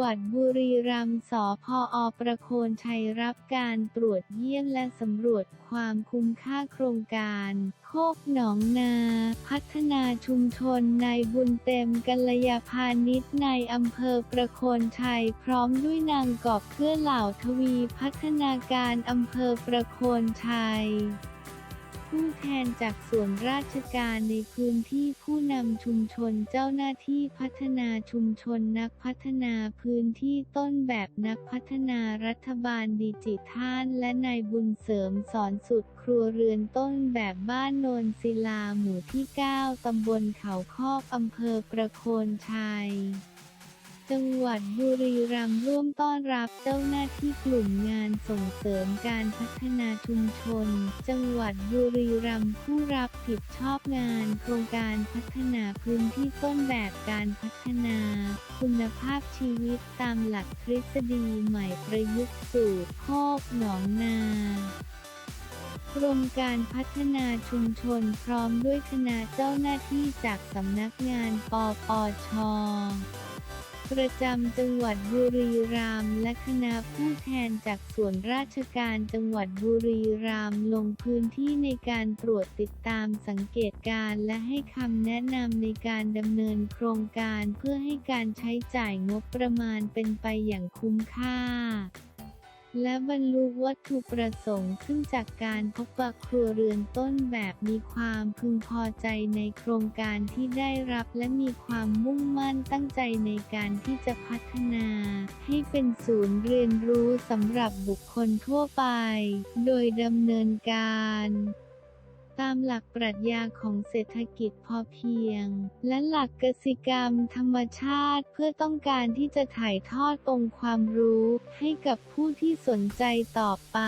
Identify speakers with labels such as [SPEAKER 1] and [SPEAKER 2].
[SPEAKER 1] วัดบุรีรัมย์ สพอประโคนชัยรับการตรวจเยี่ยมและสำรวจความคุ้มค่าโครงการ โคกหนองนา พัฒนาชุมชนในบุญเต็มกัลยาพาณิชย์ในอำเภอประโคนชัย พร้อมด้วยนางกอบเพื่อเหล่าทวีพัฒนาการอำเภอประโคนชัย ผู้แทนจากส่วนราชการในพื้นที่ผู้นำชุมชนเจ้าหน้าที่พัฒนาชุมชนนักพัฒนาพื้นที่ต้นแบบนักพัฒนารัฐบาลดิจิทัลและนายบุญเสริมสอนสุดครัวเรือนต้นแบบบ้านโนนศิลาหมู่ที่ 9 ตำบลเขาคอกอำเภอประโคนชัย จังหวัดบุรีรัมย์ร่วมต้อนรับเจ้าหน้าที่กลุ่มงานส่งเสริมการพัฒนาชุมชน จังหวัดบุรีรัมย์ผู้รับผิดชอบงาน โครงการพัฒนาพื้นที่ต้นแบบการพัฒนา คุณภาพชีวิตตามหลักทฤษฎีใหม่ประยุกต์สูตรโคกหนองนากรมการพัฒนาชุมชนพร้อมด้วยคณะเจ้าหน้าที่จากสำนักงานปปช ประจำจังหวัดบุรีรัมย์และคณะผู้แทนจากส่วนราชการจังหวัดบุรีรัมย์ลงพื้นที่ในการตรวจติดตามสังเกตการณ์และให้คำแนะนำในการดำเนินโครงการเพื่อให้การใช้จ่ายงบประมาณเป็นไปอย่างคุ้มค่า และบรรลุวัตถุประสงค์ขึ้นจากการพบปะครัวเรือนต้นแบบมีความพึงพอใจในโครงการที่ได้รับและมีความมุ่งมั่นตั้งใจในการที่จะพัฒนา ให้เป็นศูนย์เรียนรู้สำหรับบุคคลทั่วไป โดยดำเนินการ ตามหลักปรัชญาของเศรษฐกิจพอเพียง และหลักกสิกรรมธรรมชาติเพื่อต้องการที่จะถ่ายทอดองค์ความรู้ให้กับผู้ที่สนใจต่อไป